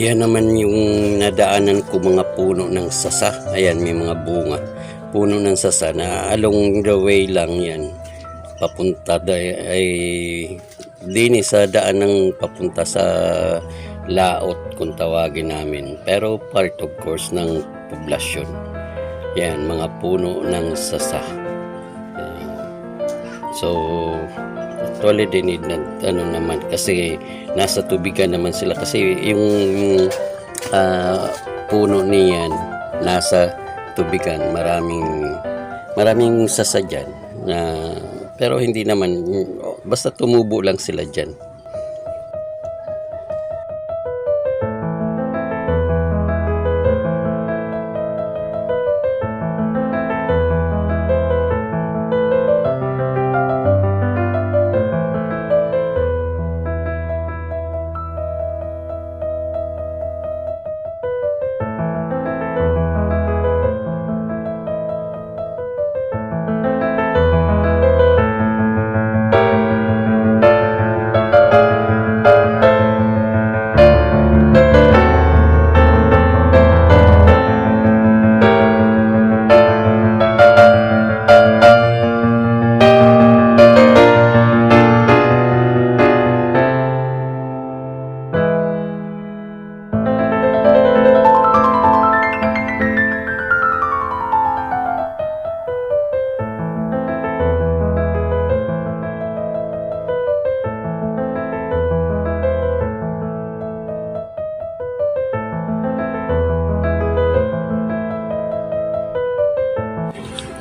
Iyan naman yung nadaanan ko mga puno ng sasa. Ayan, may mga bunga. Puno ng sasa na along the way lang yan. Papunta da- ay din sa daan ng papunta sa laot kung tawagin namin. Pero part of course ng poblasyon. Yan, mga puno ng sasa. So, actually they need ano naman kasi nasa tubigan naman sila. Kasi yung ah, puno niyan nasa tubigan. Maraming maraming sasadyan na pero hindi naman basta tumubo lang sila diyan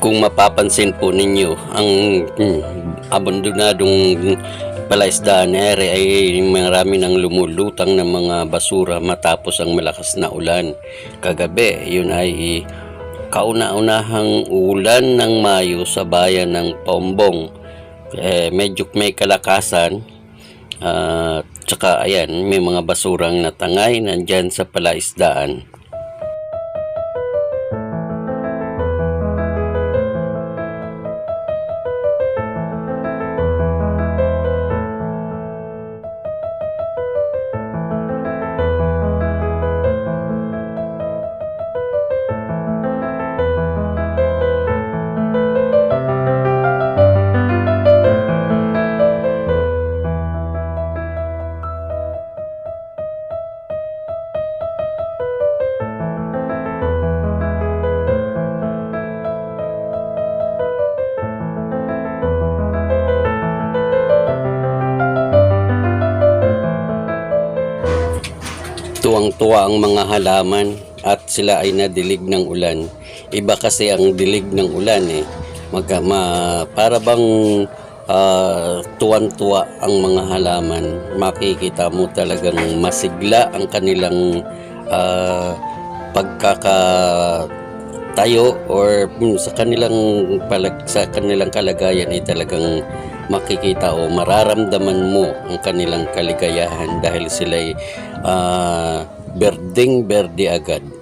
kung mapapansin po ninyo ang mm, abandonadong palaisdaan ere ay marami nang lumulutang ng mga basura matapos ang malakas na ulan. Kagabi yun ay kauna-unahang ulan ng Mayo sa bayan ng Pombong. Eh, medyo may kalakasan at tsaka ayan may mga basurang natangay nandyan sa palaisdaan Tuwang-tuwa ang mga halaman at sila ay nadilig ng ulan. Iba kasi ang dilig ng ulan eh. Magka, ma, para bang ah, tuwan-tuwa ang mga halaman. Makikita mo talagang masigla ang kanilang ah, pagkakatayo or mm, sa kanilang palag, sa kanilang kalagayan ay talagang makikita o mararamdaman mo ang kanilang kaligayahan dahil sila ay ah, berdeng berde agad.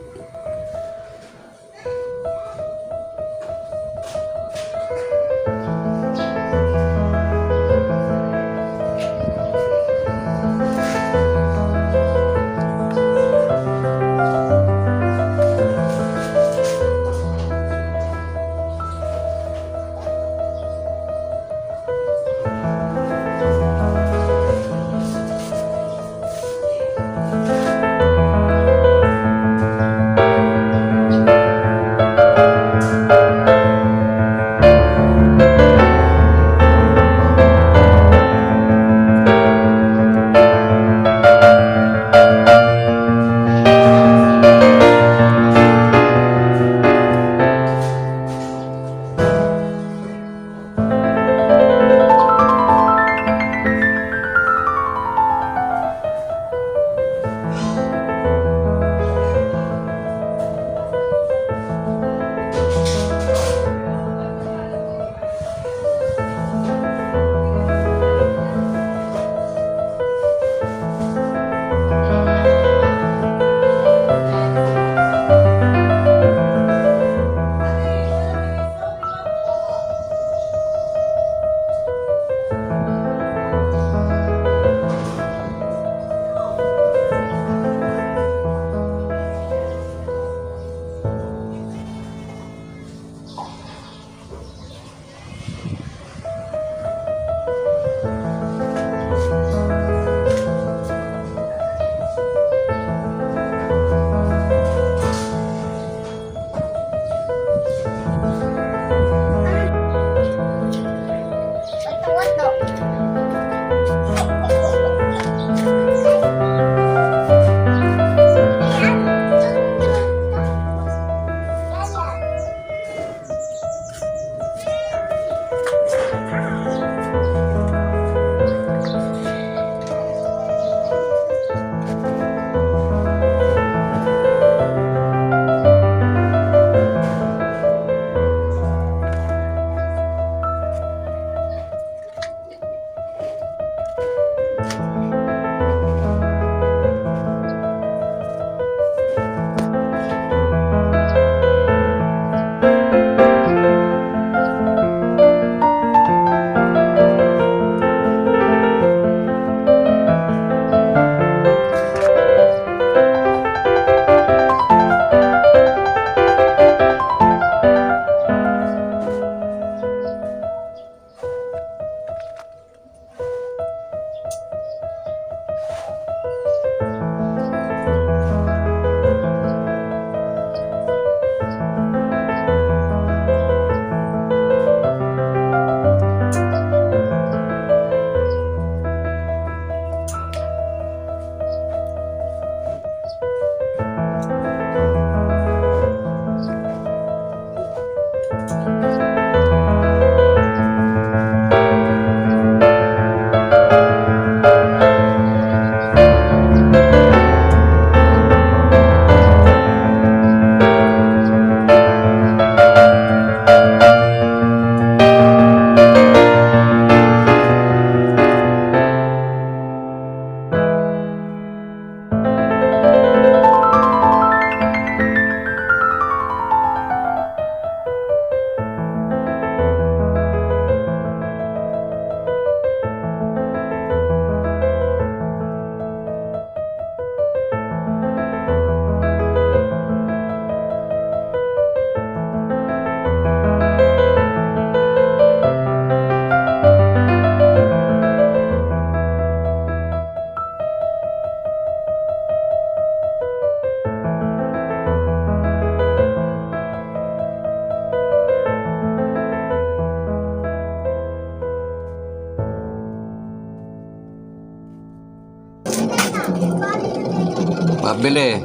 Pabili.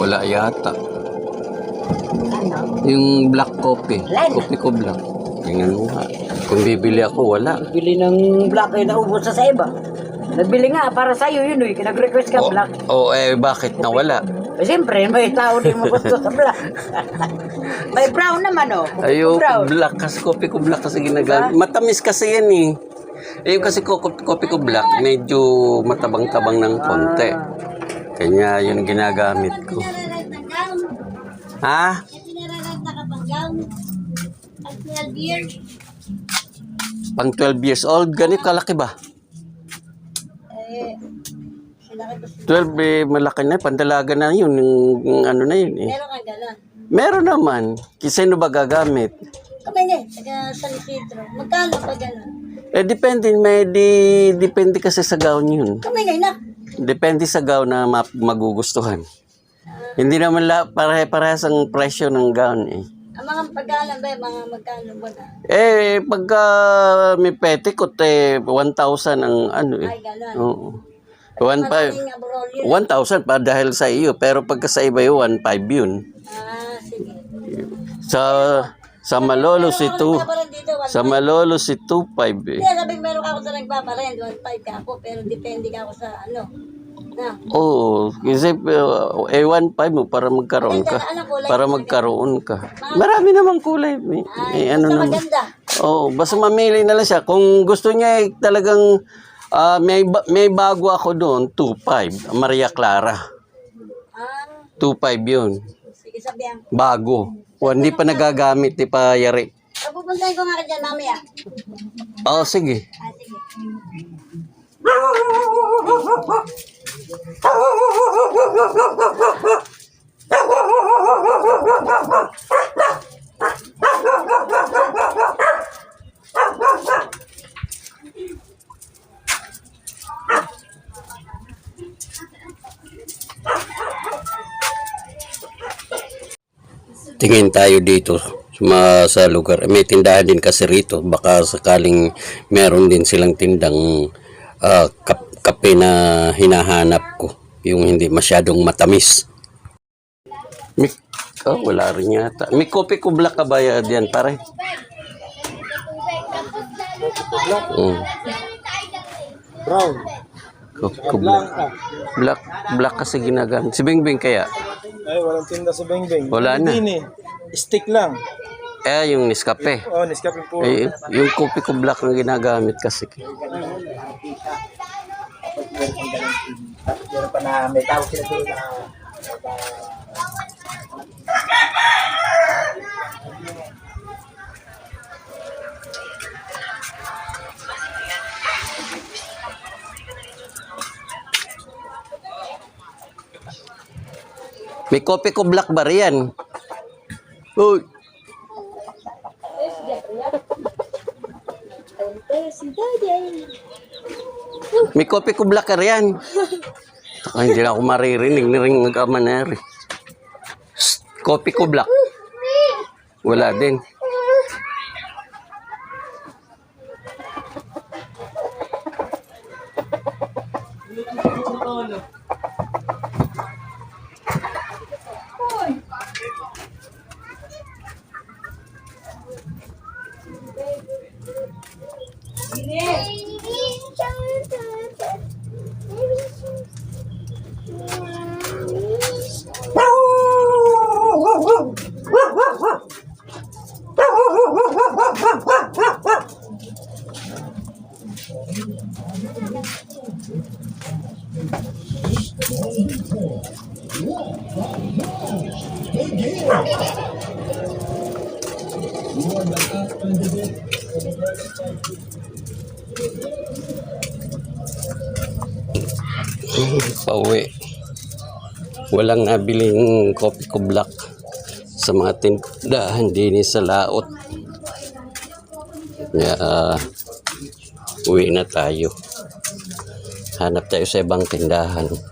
Wala yata. Yung black coffee. Coffee ko black. Tingnan mo nga. Kung bibili ako, wala. Bili ng black ay naubos sa sa iba. Nabili nga para sa iyo yun eh. Nag-request ka O, black. o eh, bakit nawala? Eh, Siyempre, may tao din mo gusto sa black. may brown naman oh. Ayo, brown. black kasi coffee ko black kasi ginagamit. Matamis kasi yan eh. Eh, kasi ko, coffee ko black, medyo matabang-tabang ng konti. Kanya yun ginagamit ko. Ha? Pang 12 years old, ganito kalaki ba? 12 eh, malaki na, pandalaga na yun, yung, ano na yun eh. Meron kang gano'n. Meron naman, sino ba gagamit? Kamay nga, taga San Isidro. Magkano pa gano'n? Eh, depende, may di, depende kasi sa gown yun. Nga, na. Depende sa gown na ma- magugustuhan. Hindi naman la, pare-parehas ang presyo ng gown eh. Ang mga pagkano ba, mga magkano ba na? Eh, pagka may petticoat eh, 1,000 ang ano eh. Ay, gano'n. Oo. One five. Maraming abrol yun. 1,000 pa dahil sa iyo, pero pagka sa iba yun, 1,500 yun. Ah, sige. Sa sa Malolo si 2, Nagpaparent dito, one sa Malolo si 2,500 eh. Kaya sabi meron ako sa nagpaparent, 1.5 ka ako, pero depende ka ako sa ano. Na. Oo, kasi uh, eh 1.5 mo para magkaroon ka. Anong kulay? Para magkaroon ka. Marami namang kulay. May, may Ay, ano basta naman. maganda. Oo, basta mamili na lang siya. Kung gusto niya eh, talagang ah, may ba- may bago ako doon, 2.5, Maria Clara. Ah, 2.5 'yun. sige sabihan. Bago. O, hindi pa nagagamit, di pa yari. Ah, Pupuntahin ko nga ka dyan mamaya. Oo, sige. Ah, sige. Tingin tayo dito ma, sa lugar. May tindahan din kasi rito. Baka sakaling meron din silang tindang ah, kap- kape na hinahanap ko. Yung hindi masyadong matamis. May, oh, wala rin yata. May kopi ko black ka ba yan, pare? Mm. Brown. Black. Black, black kasi ginagamit. Si Bingbing kaya? Ay, walang tinda sa Bengbeng. Wala na. Hindi. Stick lang. Eh, yung Nescafe. Oh, Nescafe po. Eh, yung kopi ko black na ginagamit kasi. Meron pa na may tawag sila doon na May kopi ko black ba riyan? Uy, may kopi ko black ka riyan. Ay, hindi na ako maririnig ni ring nagkamanari. Kopi ko black. Wala din. Pauwi. Walang nabiling kopi ko black sa mga tindahan din sa laot. Kaya, ah, uwi na tayo. Hanap tayo sa ibang tindahan.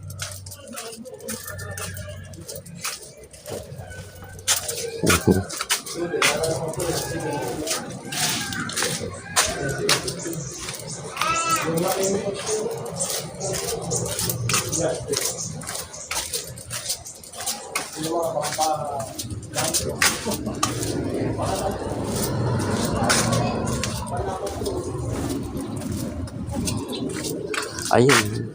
Ayun.